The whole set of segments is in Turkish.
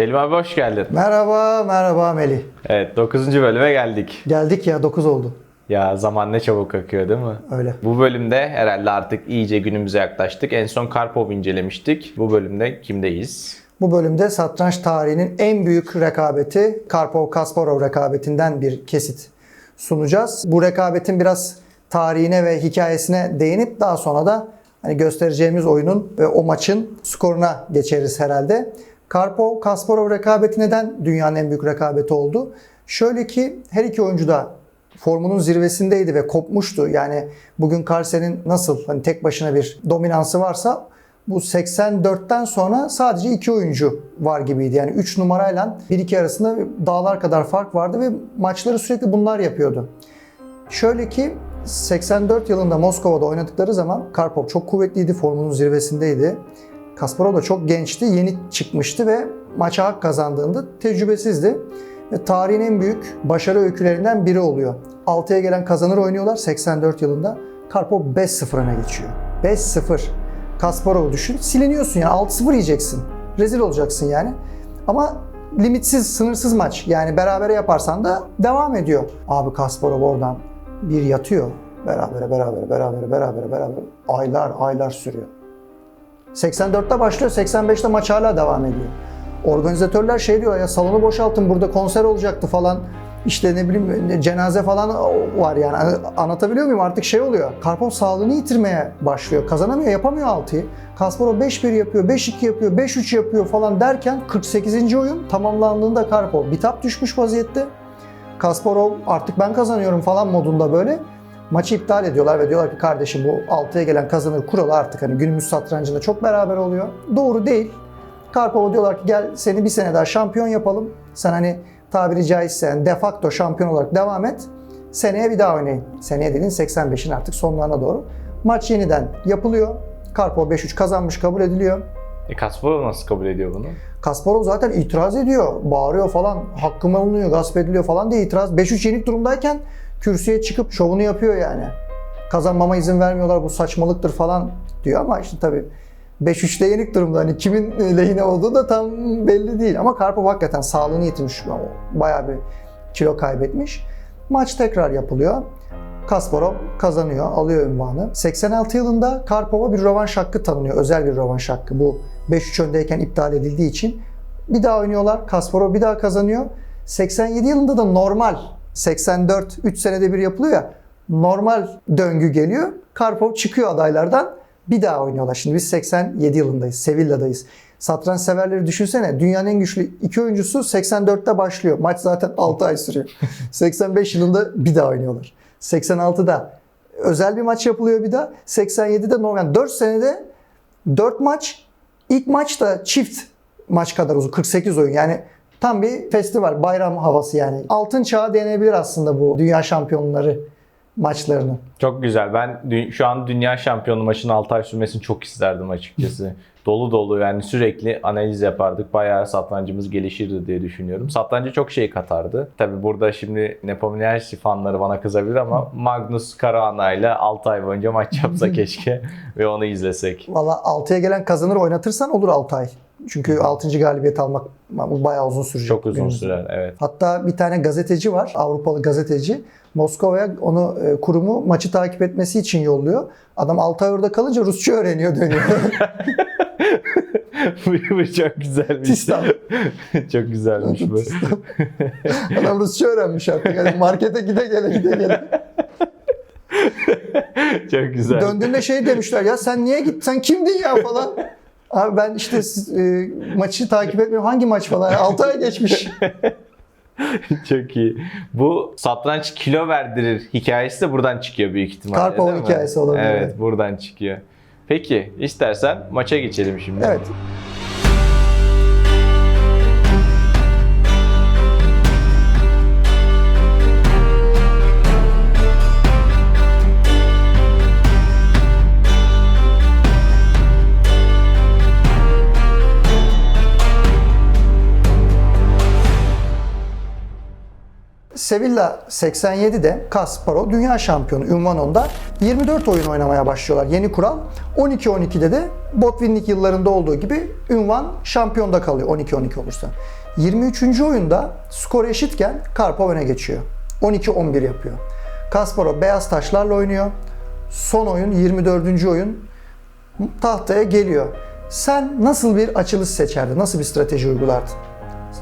Selim abi hoş geldin. Merhaba, merhaba Melih. Evet 9. bölüme geldik. Geldik ya 9 oldu. Ya zaman ne çabuk akıyor değil mi? Öyle. Bu bölümde herhalde artık iyice günümüze yaklaştık. En son Karpov incelemiştik. Bu bölümde kimdeyiz? Bu bölümde satranç tarihinin en büyük rekabeti Karpov-Kasparov rekabetinden bir kesit sunacağız. Bu rekabetin biraz tarihine ve hikayesine değinip daha sonra da hani göstereceğimiz oyunun ve o maçın skoruna geçeriz herhalde. Karpov-Kasparov rekabeti neden dünyanın en büyük rekabeti oldu? Şöyle ki her iki oyuncu da formunun zirvesindeydi ve kopmuştu. Yani bugün Carlsen'in nasıl hani tek başına bir dominansı varsa bu 84'ten sonra sadece iki oyuncu var gibiydi. Yani 3 numarayla 1-2 arasında dağlar kadar fark vardı ve maçları sürekli bunlar yapıyordu. Şöyle ki 84 yılında Moskova'da oynadıkları zaman Karpov çok kuvvetliydi, formunun zirvesindeydi. Kasparov da çok gençti, yeni çıkmıştı ve maça hak kazandığında tecrübesizdi. Ve tarihin en büyük başarı öykülerinden biri oluyor. 6'ya gelen kazanır oynuyorlar 84 yılında. Karpov 5-0 öne geçiyor. 5-0. Kasparov'u düşün. Siliniyorsun yani 6-0 yiyeceksin. Rezil olacaksın yani. Ama limitsiz, sınırsız maç. Yani berabere yaparsan da devam ediyor. Abi Kasparov oradan bir yatıyor. Berabere, berabere, berabere, berabere, berabere. Aylar, aylar sürüyor. 84'te başlıyor, 85'te maç hala devam ediyor. Organizatörler şey diyor ya salonu boşaltın burada konser olacaktı falan. İşte ne bileyim cenaze falan var yani. Anlatabiliyor muyum? Artık şey oluyor. Karpov sağlığını yitirmeye başlıyor. Kazanamıyor, yapamıyor 6'yı. Kasparov 5-1 yapıyor, 5-2 yapıyor, 5-3 yapıyor falan derken 48. oyun tamamlandığında Karpov bitap düşmüş vaziyette. Kasparov artık ben kazanıyorum falan modunda böyle. Maçı iptal ediyorlar ve diyorlar ki kardeşim bu 6'ya gelen kazanır kuralı artık hani günümüz satrancında çok beraber oluyor. Doğru değil. Karpov'a diyorlar ki gel seni bir sene daha şampiyon yapalım. Sen hani tabiri caizse yani de facto şampiyon olarak devam et. Seneye bir daha oynayın. Seneye dediğin 85'in artık sonlarına doğru. Maç yeniden yapılıyor. Karpov 5-3 kazanmış kabul ediliyor. E Kasparov nasıl kabul ediyor bunu? Kasparov zaten itiraz ediyor. Bağırıyor falan. Hakkım alınıyor, gasp ediliyor falan diye itiraz. 5-3 yenik durumdayken kürsüye çıkıp şovunu yapıyor yani. Kazanmama izin vermiyorlar bu saçmalıktır falan diyor ama işte tabii 5-3'te yenik durumda. Hani kimin lehine olduğu da tam belli değil. Ama Karpov hakikaten sağlığını yitirmiş. Bayağı bir kilo kaybetmiş. Maç tekrar yapılıyor. Kasparov kazanıyor, alıyor ünvanı. 86 yılında Karpov'a bir rövanş hakkı tanınıyor. Özel bir rövanş hakkı. Bu 5-3 öndeyken iptal edildiği için. Bir daha oynuyorlar. Kasparov bir daha kazanıyor. 87 yılında da normal 84 3 senede bir yapılıyor ya. Normal döngü geliyor. Karpov çıkıyor adaylardan. Bir daha oynuyorlar. Şimdi biz 87 yılındayız. Sevilla'dayız. Satranç severleri düşünsene. Dünyanın en güçlü iki oyuncusu 84'te başlıyor. Maç zaten 6 ay sürüyor. 85 yılında bir daha oynuyorlar. 86'da özel bir maç yapılıyor bir daha. 87'de normal. 4 senede 4 maç. İlk maç da çift maç kadar uzun. 48 oyun. Yani tam bir festival, bayram havası yani. Altın çağı denebilir aslında bu dünya şampiyonları maçlarını. Çok güzel. Ben şu an dünya şampiyonu maçının 6 ay sürmesini çok isterdim açıkçası. dolu dolu yani sürekli analiz yapardık. Bayağı satrancımız gelişirdi diye düşünüyorum. Satrancı çok şey katardı. Tabi burada şimdi Nepomniachtchi fanları bana kızabilir ama Magnus Karaana ile 6 ay boyunca maç yapsa keşke ve onu izlesek. Valla 6'ya gelen kazanır oynatırsan olur 6 ay. Çünkü 6. galibiyet almak bayağı uzun sürecek. Çok uzun günümüzde. sürer evet. Hatta bir tane gazeteci var, Avrupalı gazeteci. Moskova'ya onu e, kurumu maçı takip etmesi için yolluyor. Adam 6 ay orada kalınca Rusça öğreniyor dönüyor. bu, bu çok güzelmiş. Tistan. çok güzelmiş bu. Adam Rusça öğrenmiş artık. Yani markete gide gele gide gele. çok güzel. Döndüğünde şey demişler ya sen niye git sen kimdin ya falan. Abi ben işte siz, e, maçı takip etmiyorum. Hangi maç falan? 6 ay geçmiş. Çok iyi. Bu satranç kilo verdirir hikayesi de buradan çıkıyor büyük ihtimalle. Mi? hikayesi olabilir. Evet, buradan çıkıyor. Peki, istersen maça geçelim şimdi. Evet. Sevilla 87'de Kasparo dünya şampiyonu ünvanında 24 oyun oynamaya başlıyorlar. Yeni kural 12-12'de de Botvinnik yıllarında olduğu gibi ünvan şampiyonda kalıyor 12-12 olursa. 23. oyunda skor eşitken Karpov öne geçiyor. 12-11 yapıyor. Kasparov beyaz taşlarla oynuyor. Son oyun 24. oyun tahtaya geliyor. Sen nasıl bir açılış seçerdin? Nasıl bir strateji uygulardın?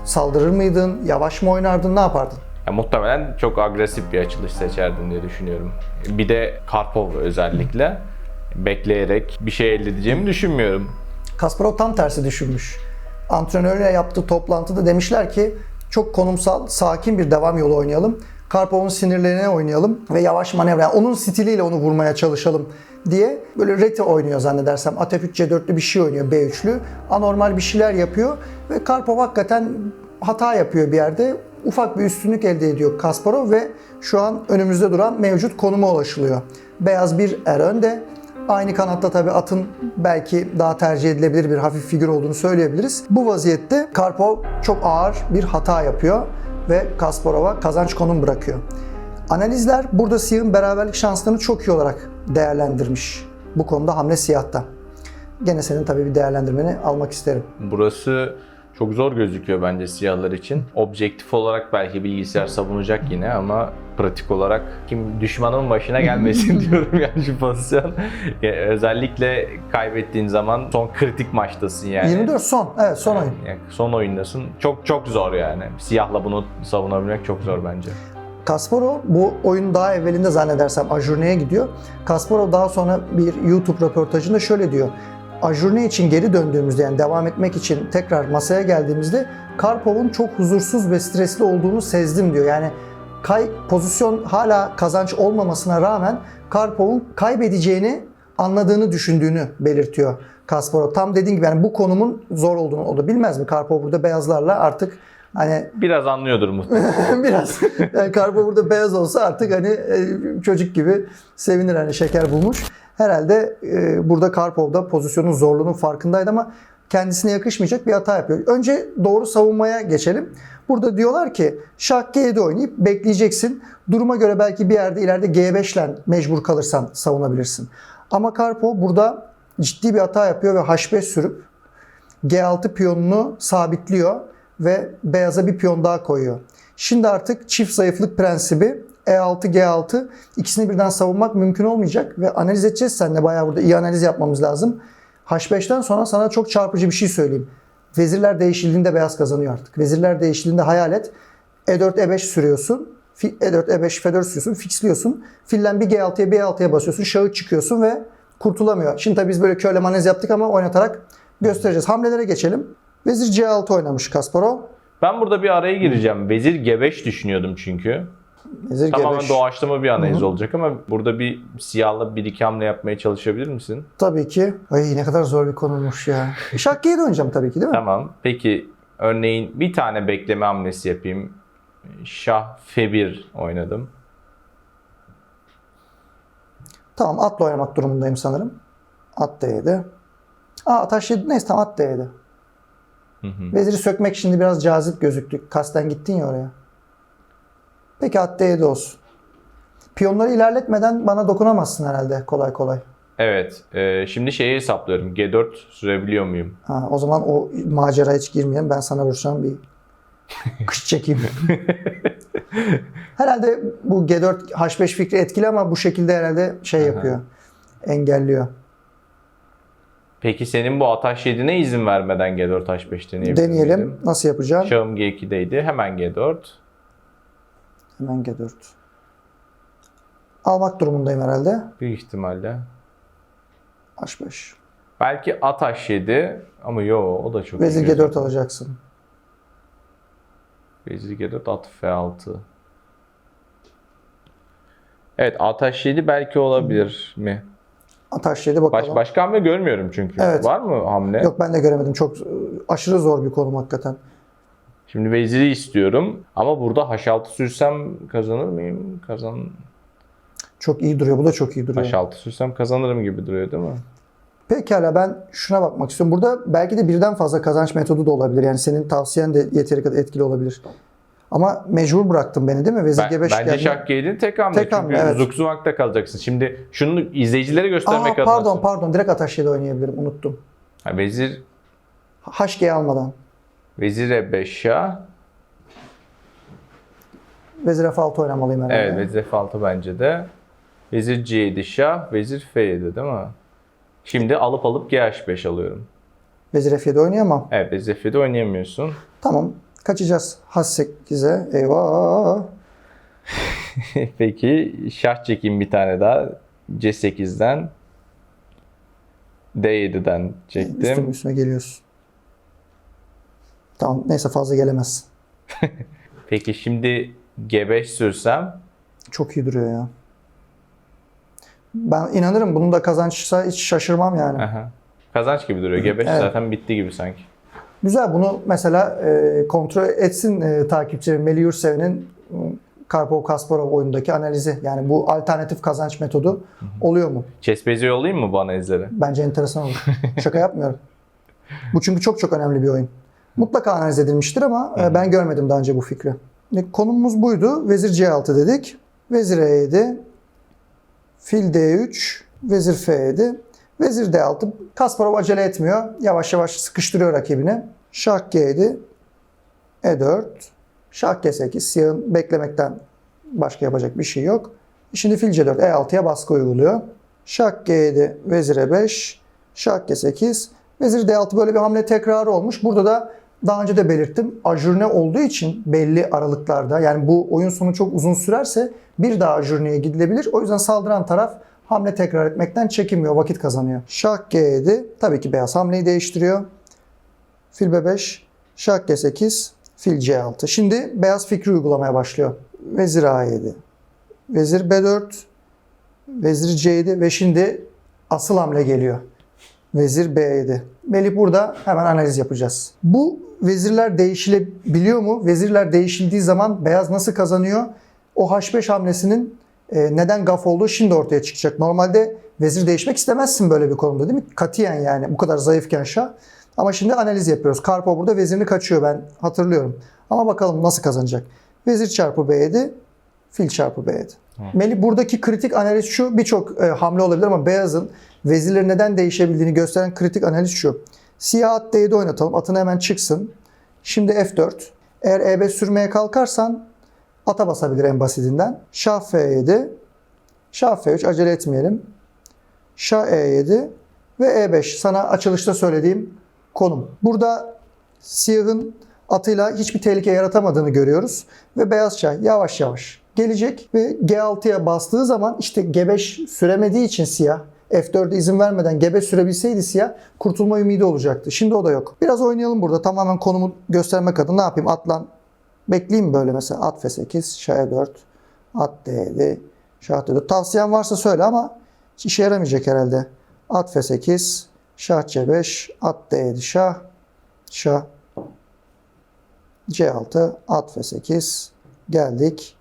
Saldırır mıydın? Yavaş mı oynardın? Ne yapardın? Ya, muhtemelen çok agresif bir açılış seçerdim diye düşünüyorum. Bir de Karpov özellikle bekleyerek bir şey elde edeceğimi düşünmüyorum. Kasparov tam tersi düşünmüş. Antrenörle yaptığı toplantıda demişler ki çok konumsal, sakin bir devam yolu oynayalım. Karpov'un sinirlerine oynayalım ve yavaş manevra, yani onun stiliyle onu vurmaya çalışalım diye böyle reti oynuyor zannedersem. Atef 3 C4'lü bir şey oynuyor B3'lü. Anormal bir şeyler yapıyor ve Karpov hakikaten hata yapıyor bir yerde. Ufak bir üstünlük elde ediyor Kasparov ve şu an önümüzde duran mevcut konuma ulaşılıyor. Beyaz bir er önde. Aynı kanatta tabii atın belki daha tercih edilebilir bir hafif figür olduğunu söyleyebiliriz. Bu vaziyette Karpov çok ağır bir hata yapıyor ve Kasparov'a kazanç konum bırakıyor. Analizler burada siyahın beraberlik şanslarını çok iyi olarak değerlendirmiş. Bu konuda hamle siyahta. Gene senin tabii bir değerlendirmeni almak isterim. Burası çok zor gözüküyor bence siyahlar için. Objektif olarak belki bilgisayar savunacak yine ama pratik olarak kim düşmanın başına gelmesin diyorum yani şu pozisyon. Ya özellikle kaybettiğin zaman son kritik maçtasın yani. 24 son. Evet son oyun. Yani son oyundasın. Çok çok zor yani. Siyahla bunu savunabilmek çok zor bence. Kasparov bu oyun daha evvelinde zannedersem Ajurne'ye gidiyor. Kasparov daha sonra bir YouTube röportajında şöyle diyor. Ajurne için geri döndüğümüzde yani devam etmek için tekrar masaya geldiğimizde Karpov'un çok huzursuz ve stresli olduğunu sezdim diyor. Yani kay pozisyon hala kazanç olmamasına rağmen Karpov'un kaybedeceğini anladığını düşündüğünü belirtiyor Kasparov. Tam dediğin gibi yani bu konumun zor olduğunu o da bilmez mi? Karpov burada beyazlarla artık hani Biraz anlıyordur muhtemelen. Biraz. Yani karpo burada beyaz olsa artık hani e, çocuk gibi sevinir hani şeker bulmuş. Herhalde e, burada Karpov da pozisyonun zorluğunun farkındaydı ama kendisine yakışmayacak bir hata yapıyor. Önce doğru savunmaya geçelim. Burada diyorlar ki şah G7 oynayıp bekleyeceksin. Duruma göre belki bir yerde ileride G5 ile mecbur kalırsan savunabilirsin. Ama Karpov burada ciddi bir hata yapıyor ve H5 sürüp G6 piyonunu sabitliyor ve beyaza bir piyon daha koyuyor. Şimdi artık çift zayıflık prensibi E6, G6 ikisini birden savunmak mümkün olmayacak ve analiz edeceğiz seninle bayağı burada iyi analiz yapmamız lazım. H5'ten sonra sana çok çarpıcı bir şey söyleyeyim. Vezirler değişildiğinde beyaz kazanıyor artık. Vezirler değişildiğinde hayal et. E E4, E5 sürüyorsun. Fi- E E4, E5, F4 sürüyorsun. Fixliyorsun. Fillen bir G6'ya bir E6'ya basıyorsun. Şahı çıkıyorsun ve kurtulamıyor. Şimdi tabii biz böyle köle analiz yaptık ama oynatarak göstereceğiz. Hamlelere geçelim. Vezir C6 oynamış Kasparov. Ben burada bir araya gireceğim. Vezir G5 düşünüyordum çünkü. Vezir Tamamen G5. doğaçlama bir analiz olacak ama burada bir siyahla bir iki hamle yapmaya çalışabilir misin? Tabii ki. Ay ne kadar zor bir konuymuş ya. G7 oynayacağım tabii ki değil mi? Tamam. Peki örneğin bir tane bekleme hamlesi yapayım. Şah F1 oynadım. Tamam atla oynamak durumundayım sanırım. At D7. Aa at H7 neyse tamam at D7. Veziri sökmek şimdi biraz cazip gözüktü. Kasten gittin ya oraya. Peki at D7 olsun. Piyonları ilerletmeden bana dokunamazsın herhalde kolay kolay. Evet. e, şimdi şeyi hesaplıyorum. G4 sürebiliyor muyum? Ha, o zaman o macera hiç girmeyelim. Ben sana vuracağım bir kış çekeyim. herhalde bu G4 H5 fikri etkili ama bu şekilde herhalde şey yapıyor. Engelliyor. Peki senin bu ataş 7'ne izin vermeden G4 H5 deneyebilir Deneyelim. miydim? Nasıl yapacağım? Şahım G2'deydi. Hemen G4. Hemen G4. Almak durumundayım herhalde. Büyük ihtimalle. H5. Belki at H7 ama yo o da çok Vezir gözüküyor. G4 alacaksın. Vezir G4 at F6. Evet at H7 belki olabilir mi? At H7 Baş, bakalım. başka hamle görmüyorum çünkü. Evet. Var mı hamle? Yok ben de göremedim. Çok e, aşırı zor bir konum hakikaten. Şimdi veziri istiyorum ama burada H6 sürsem kazanır mıyım? Kazan Çok iyi duruyor. Bu da çok iyi duruyor. H6 sürsem kazanırım gibi duruyor değil mi? Pekala ben şuna bakmak istiyorum. Burada belki de birden fazla kazanç metodu da olabilir. Yani senin tavsiyen de yeteri kadar etkili olabilir. Ama mecbur bıraktın beni değil mi? Vezir Ben, G5 bence geldi. şah G'nin tek hamle. Tek hamle, Çünkü evet. Zugzwang'da kalacaksın. Şimdi şunu izleyicilere göstermek Aa, adına. pardon pardon direkt Ataş 7 oynayabilirim unuttum. Ha, vezir, HG almadan. Vezir E5 şah. Vezir F6 oynamalıyım herhalde. Evet vezir F6 bence de. Vezir C7 şah, vezir F7 değil mi? Şimdi alıp alıp GH5 alıyorum. Vezir F7 oynayamam. Evet vezir F7 oynayamıyorsun. Tamam. Kaçacağız. H8'e. Eyvah. Peki şah çekeyim bir tane daha. C8'den D7'den Üstüme çektim. üstüme geliyorsun. Tamam. Neyse fazla gelemezsin. Peki şimdi G5 sürsem Çok iyi duruyor ya. Ben inanırım bunun da kazançsa hiç şaşırmam yani. aha, kazanç gibi duruyor. G5 Evet. zaten bitti gibi sanki. Güzel bunu mesela e, kontrol etsin e, takipçilerim Melih Yursev'in e, Karpov Kasparov oyundaki analizi. Yani bu alternatif kazanç metodu oluyor mu? Chessbase'e yollayayım mı bu analizleri? Bence enteresan olur. Şaka yapmıyorum. Bu çünkü çok çok önemli bir oyun. Mutlaka analiz edilmiştir ama e, ben görmedim daha önce bu fikri. E, Konumuz buydu. Vezir C6 dedik. Vezir E7. Fil D3. Vezir F7. Vezir D6. Kasparov acele etmiyor. Yavaş yavaş sıkıştırıyor rakibini. Şah G7. E4. Şah G8. Siyahın beklemekten başka yapacak bir şey yok. Şimdi fil C4. E6'ya baskı uyguluyor. Şah G7, vezir E5, şah G8, vezir D6 böyle bir hamle tekrarı olmuş. Burada da daha önce de belirttim. Ajurne olduğu için belli aralıklarda yani bu oyun sonu çok uzun sürerse bir daha ajurneye gidilebilir. O yüzden saldıran taraf hamle tekrar etmekten çekinmiyor, vakit kazanıyor. Şah G7 tabii ki beyaz hamleyi değiştiriyor. Fil B5, şah G8, fil C6. Şimdi beyaz fikri uygulamaya başlıyor. Vezir A7, vezir B4, Vezir C7 ve şimdi asıl hamle geliyor. Vezir B7. Melih burada hemen analiz yapacağız. Bu vezirler değişilebiliyor mu? Vezirler değişildiği zaman beyaz nasıl kazanıyor? O H5 hamlesinin e, neden gaf olduğu şimdi ortaya çıkacak. Normalde vezir değişmek istemezsin böyle bir konumda değil mi? Katiyen yani bu kadar zayıfken şah. Ama şimdi analiz yapıyoruz. Karpo burada vezirini kaçıyor ben hatırlıyorum. Ama bakalım nasıl kazanacak. Vezir çarpı B7, fil çarpı B7. Melih buradaki kritik analiz şu. Birçok e, hamle olabilir ama beyazın vezirleri neden değişebildiğini gösteren kritik analiz şu. Siyah at D7 oynatalım. Atını hemen çıksın. Şimdi F4. Eğer E5 sürmeye kalkarsan ata basabilir en basitinden. Şah F7. Şah F3 acele etmeyelim. Şah E7 ve E5 sana açılışta söylediğim konum. Burada siyahın atıyla hiçbir tehlike yaratamadığını görüyoruz. Ve beyaz şah yavaş yavaş gelecek ve G6'ya bastığı zaman işte G5 süremediği için siyah F4'e izin vermeden G5 sürebilseydi siyah kurtulma ümidi olacaktı. Şimdi o da yok. Biraz oynayalım burada. Tamamen konumu göstermek adına ne yapayım? Atlan bekleyeyim böyle mesela. At F8, Şah E4, At D7, Şah D4. Tavsiyen varsa söyle ama işe yaramayacak herhalde. At F8, Şah C5, At D7, Şah, Şah, C6, At F8, geldik.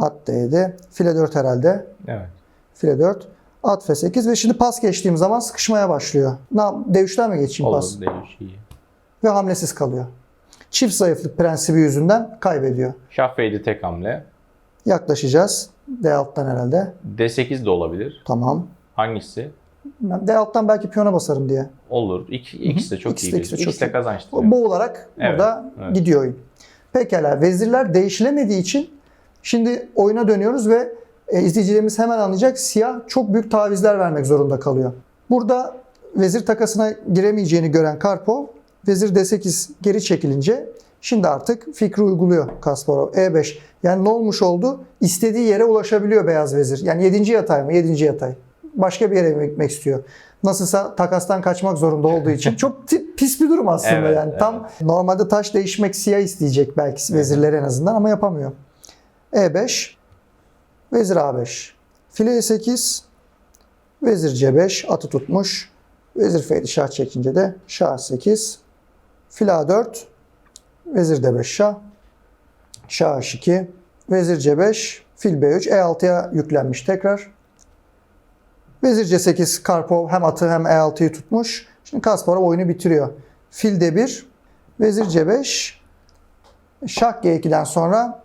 At D7, file 4 herhalde. Evet. File 4. At F8 ve şimdi pas geçtiğim zaman sıkışmaya başlıyor. Ne yap- D3'ten mi geçeyim pas? Olur değil iyi. Ve hamlesiz kalıyor. Çift zayıflık prensibi yüzünden kaybediyor. Şah F7 tek hamle. Yaklaşacağız. D6'dan herhalde. D8 de olabilir. Tamam. Hangisi? Ben D6'dan belki piyona basarım diye. Olur. İki, ikisi de çok İkisi iyi. de- İkisi ikisi de çok iyi. kazançlı. O boğularak Evet, burada evet. gidiyor oyun. Pekala vezirler değişilemediği için şimdi oyuna dönüyoruz ve e, izleyicilerimiz hemen anlayacak siyah çok büyük tavizler vermek zorunda kalıyor. Burada vezir takasına giremeyeceğini gören Karpov vezir D8 geri çekilince şimdi artık fikri uyguluyor Kasparov. E5 yani ne olmuş oldu? İstediği yere ulaşabiliyor beyaz vezir. Yani 7. yatay mı? 7. yatay. Başka bir yere mi gitmek istiyor? Nasılsa takastan kaçmak zorunda olduğu için çok pis bir durum aslında Evet, yani. evet. Tam normalde taş değişmek siyah isteyecek belki vezirler en azından ama yapamıyor. E5 Vezir A5 File E8 Vezir C5 atı tutmuş. Vezir F7 şah çekince de şah 8 Fil A4 Vezir D5 şah. Şah H2 Vezir C5 Fil B3 E6'ya yüklenmiş tekrar. Vezir C8 Karpov hem atı hem E6'yı tutmuş. Şimdi Kasparov oyunu bitiriyor. Fil D1 Vezir C5 Şah G2'den sonra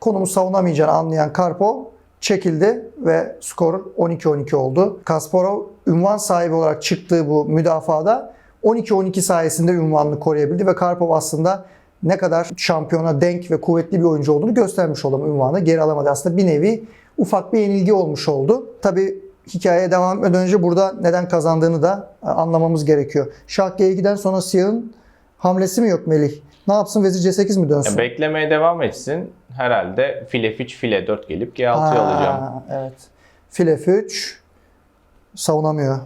konumu savunamayacağını anlayan Karpov çekildi ve skor 12-12 oldu. Kasparov ünvan sahibi olarak çıktığı bu müdafada 12-12 sayesinde ünvanını koruyabildi ve Karpov aslında ne kadar şampiyona denk ve kuvvetli bir oyuncu olduğunu göstermiş olan ünvanı geri alamadı. Aslında bir nevi ufak bir yenilgi olmuş oldu. Tabi hikayeye devam etmeden önce burada neden kazandığını da anlamamız gerekiyor. Şah G2'den sonra Siyah'ın hamlesi mi yok Melih? Ne yapsın Vezir C8 mi dönsün? Ya beklemeye devam etsin. Herhalde file 3, file 4 gelip G6'yı alacağım. Evet. File F3 savunamıyor.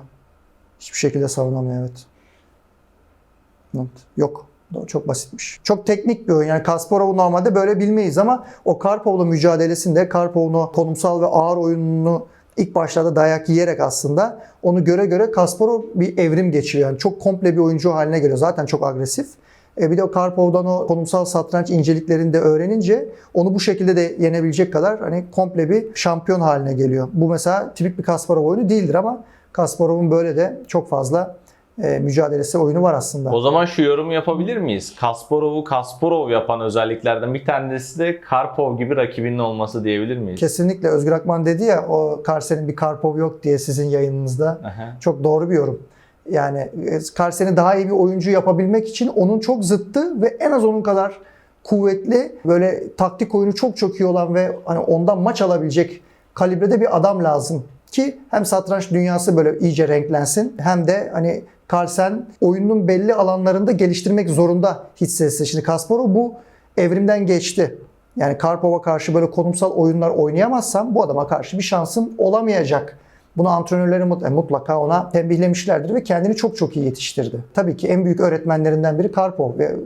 Hiçbir şekilde savunamıyor evet. Evet. Yok. Çok basitmiş. Çok teknik bir oyun. Yani Kasparov'u normalde böyle bilmeyiz ama o Karpov'la mücadelesinde Karpov'un o konumsal ve ağır oyununu ilk başlarda dayak yiyerek aslında onu göre göre Kasparov bir evrim geçiriyor. Yani çok komple bir oyuncu haline geliyor. Zaten çok agresif. E bir de Karpov'dan o konumsal satranç inceliklerini de öğrenince onu bu şekilde de yenebilecek kadar hani komple bir şampiyon haline geliyor. Bu mesela tipik bir Kasparov oyunu değildir ama Kasparov'un böyle de çok fazla e, mücadelesi oyunu var aslında. O zaman şu yorumu yapabilir miyiz? Kasparov'u Kasparov yapan özelliklerden bir tanesi de Karpov gibi rakibinin olması diyebilir miyiz? Kesinlikle Özgür Akman dedi ya o Karsen'in bir Karpov yok diye sizin yayınınızda. Aha. Çok doğru bir yorum. Yani e, Karsen'i daha iyi bir oyuncu yapabilmek için onun çok zıttı ve en az onun kadar kuvvetli, böyle taktik oyunu çok çok iyi olan ve hani ondan maç alabilecek kalibrede bir adam lazım ki hem satranç dünyası böyle iyice renklensin hem de hani Carlsen oyunun belli alanlarında geliştirmek zorunda hissetse. Şimdi Kasparov bu evrimden geçti. Yani Karpov'a karşı böyle konumsal oyunlar oynayamazsam bu adama karşı bir şansım olamayacak. Bunu antrenörleri e, mutlaka ona tembihlemişlerdir ve kendini çok çok iyi yetiştirdi. Tabii ki en büyük öğretmenlerinden biri Karpov ve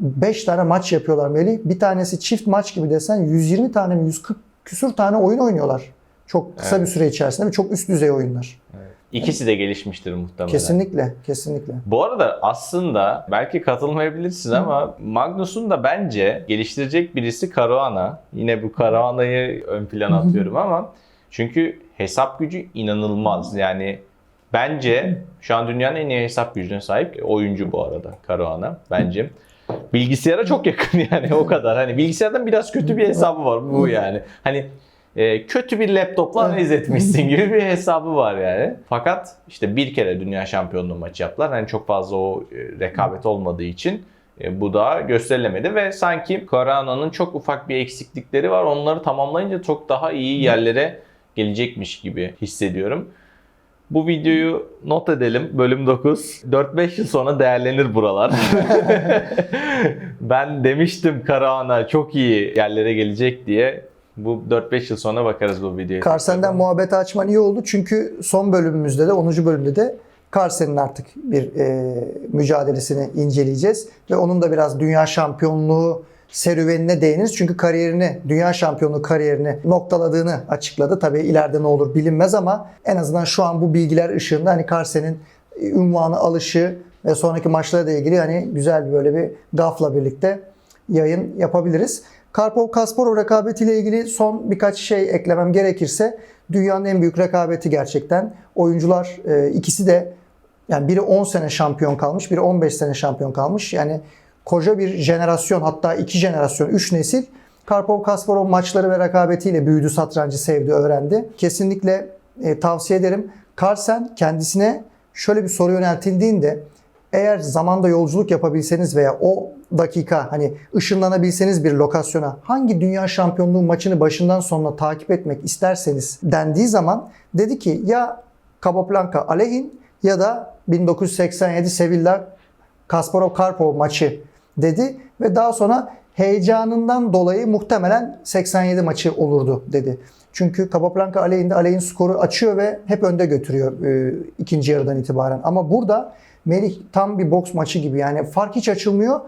5 tane maç yapıyorlar Melih. Bir tanesi çift maç gibi desen 120 tane mi 140 küsür tane oyun oynuyorlar. Çok kısa Evet. bir süre içerisinde ve çok üst düzey oyunlar. İkisi de gelişmiştir muhtemelen. Kesinlikle, kesinlikle. Bu arada aslında belki katılmayabilirsiniz ama Magnus'un da bence geliştirecek birisi Caruana. Yine bu Caruana'yı ön plana atıyorum ama çünkü hesap gücü inanılmaz. Yani bence şu an dünyanın en iyi hesap gücüne sahip oyuncu bu arada Caruana bence. Bilgisayara çok yakın yani o kadar. Hani bilgisayardan biraz kötü bir hesabı var bu yani. Hani e, kötü bir laptopla analiz etmişsin gibi bir hesabı var yani. Fakat işte bir kere dünya şampiyonluğu maçı yaptılar. Hani çok fazla o e, rekabet olmadığı için e, bu da gösterilemedi ve sanki Caruana'nın çok ufak bir eksiklikleri var. Onları tamamlayınca çok daha iyi yerlere gelecekmiş gibi hissediyorum. Bu videoyu not edelim. Bölüm 9. 4-5 yıl sonra değerlenir buralar. ben demiştim Karahan'a çok iyi yerlere gelecek diye. Bu 4-5 yıl sonra bakarız bu videoya. Karsen'den muhabbeti açman iyi oldu çünkü son bölümümüzde de 10. bölümde de Karsen'in artık bir e, mücadelesini inceleyeceğiz ve onun da biraz dünya şampiyonluğu serüvenine değiniriz. Çünkü kariyerini, dünya şampiyonluğu kariyerini noktaladığını açıkladı. Tabii ileride ne olur bilinmez ama en azından şu an bu bilgiler ışığında hani Karsen'in ünvanı alışı ve sonraki maçlarla ilgili hani güzel bir böyle bir gafla birlikte yayın yapabiliriz. Karpov Kasparov rekabetiyle ilgili son birkaç şey eklemem gerekirse dünyanın en büyük rekabeti gerçekten. Oyuncular e, ikisi de yani biri 10 sene şampiyon kalmış, biri 15 sene şampiyon kalmış. Yani koca bir jenerasyon hatta iki jenerasyon, üç nesil Karpov Kasparov maçları ve rekabetiyle büyüdü, satrancı sevdi, öğrendi. Kesinlikle e, tavsiye ederim. Carlsen kendisine şöyle bir soru yöneltildiğinde eğer zamanda yolculuk yapabilseniz veya o dakika hani ışınlanabilseniz bir lokasyona hangi dünya şampiyonluğu maçını başından sonuna takip etmek isterseniz dendiği zaman dedi ki ya Capablanca Alehin ya da 1987 Sevilla Kasparov Karpov maçı dedi ve daha sonra heyecanından dolayı muhtemelen 87 maçı olurdu dedi. Çünkü Capablanca aleyhinde aleyhin skoru açıyor ve hep önde götürüyor e, ikinci yarıdan itibaren. Ama burada Melih tam bir boks maçı gibi yani fark hiç açılmıyor.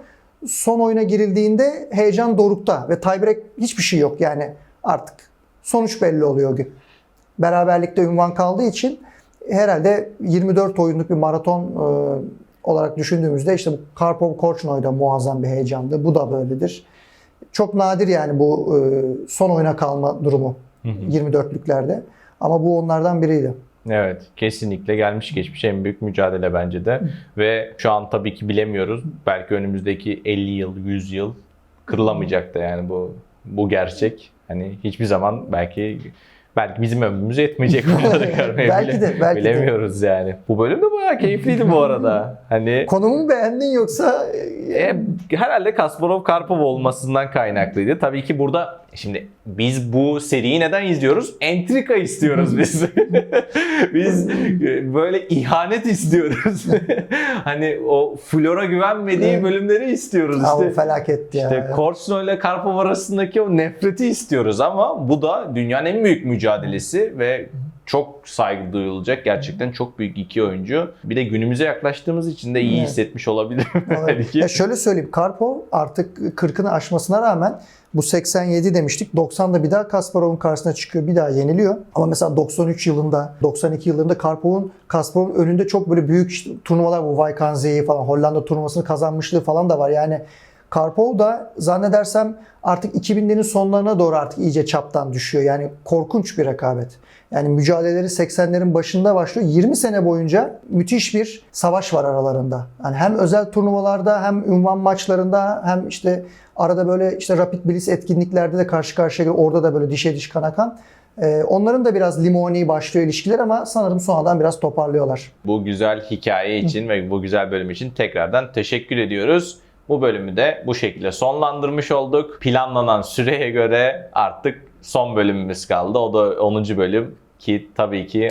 Son oyuna girildiğinde heyecan dorukta ve tiebreak hiçbir şey yok yani artık sonuç belli oluyor o gün. Beraberlikte ünvan kaldığı için herhalde 24 oyunluk bir maraton e, olarak düşündüğümüzde işte bu Karpov Korchnoi da muazzam bir heyecandı. Bu da böyledir. Çok nadir yani bu e, son oyuna kalma durumu 24'lüklerde. Ama bu onlardan biriydi. Evet kesinlikle gelmiş geçmiş en büyük mücadele bence de. Ve şu an tabii ki bilemiyoruz. Belki önümüzdeki 50 yıl, 100 yıl kırılamayacak da yani bu bu gerçek. Hani hiçbir zaman belki belki bizim ömrümüz yetmeyecek bunları görmeye Belki bile- de, belki de. bilemiyoruz yani. Bu bölüm de bayağı keyifliydi bu arada. Hani Konumu mu beğendin yoksa e, herhalde Kasparov Karpov olmasından kaynaklıydı. Tabii ki burada şimdi biz bu seriyi neden izliyoruz? Entrika istiyoruz biz. biz e, böyle ihanet istiyoruz. hani o Flora güvenmediği bölümleri istiyoruz Ama işte. felaketti ya. İşte Korçno ile Karpov arasındaki o nefreti istiyoruz ama bu da dünyanın en büyük mücadelesi ve çok saygı duyulacak. Gerçekten çok büyük iki oyuncu. Bir de günümüze yaklaştığımız için de iyi Evet. hissetmiş olabilirim Evet. belki. Ya şöyle söyleyeyim. Karpov artık 40'ını aşmasına rağmen bu 87 demiştik. 90'da bir daha Kasparov'un karşısına çıkıyor. Bir daha yeniliyor. Ama mesela 93 yılında, 92 yıllarında Karpov'un Kasparov'un önünde çok böyle büyük turnuvalar bu Vaykanze'yi falan Hollanda turnuvasını kazanmışlığı falan da var. Yani Karpov da zannedersem artık 2000'lerin sonlarına doğru artık iyice çaptan düşüyor. Yani korkunç bir rekabet. Yani mücadeleleri 80'lerin başında başlıyor. 20 sene boyunca müthiş bir savaş var aralarında. Yani hem özel turnuvalarda hem ünvan maçlarında hem işte arada böyle işte Rapid Blitz etkinliklerde de karşı karşıya. Orada da böyle dişe diş kana kan. Ee, onların da biraz limoni başlıyor ilişkiler ama sanırım sonradan biraz toparlıyorlar. Bu güzel hikaye için ve bu güzel bölüm için tekrardan teşekkür ediyoruz. Bu bölümü de bu şekilde sonlandırmış olduk. Planlanan süreye göre artık son bölümümüz kaldı. O da 10. bölüm ki tabii ki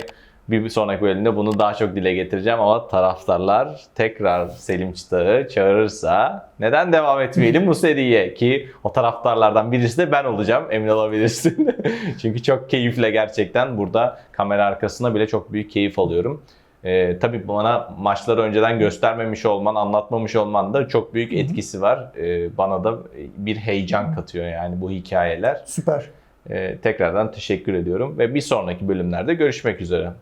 bir sonraki bölümde bunu daha çok dile getireceğim ama taraftarlar tekrar Selim Çıtak'ı çağırırsa neden devam etmeyelim bu seriye ki o taraftarlardan birisi de ben olacağım emin olabilirsin. Çünkü çok keyifle gerçekten burada kamera arkasında bile çok büyük keyif alıyorum. Ee, tabii bana maçları önceden göstermemiş olman, anlatmamış olman da çok büyük etkisi var. Ee, bana da bir heyecan katıyor yani bu hikayeler. Süper. Ee, tekrardan teşekkür ediyorum ve bir sonraki bölümlerde görüşmek üzere.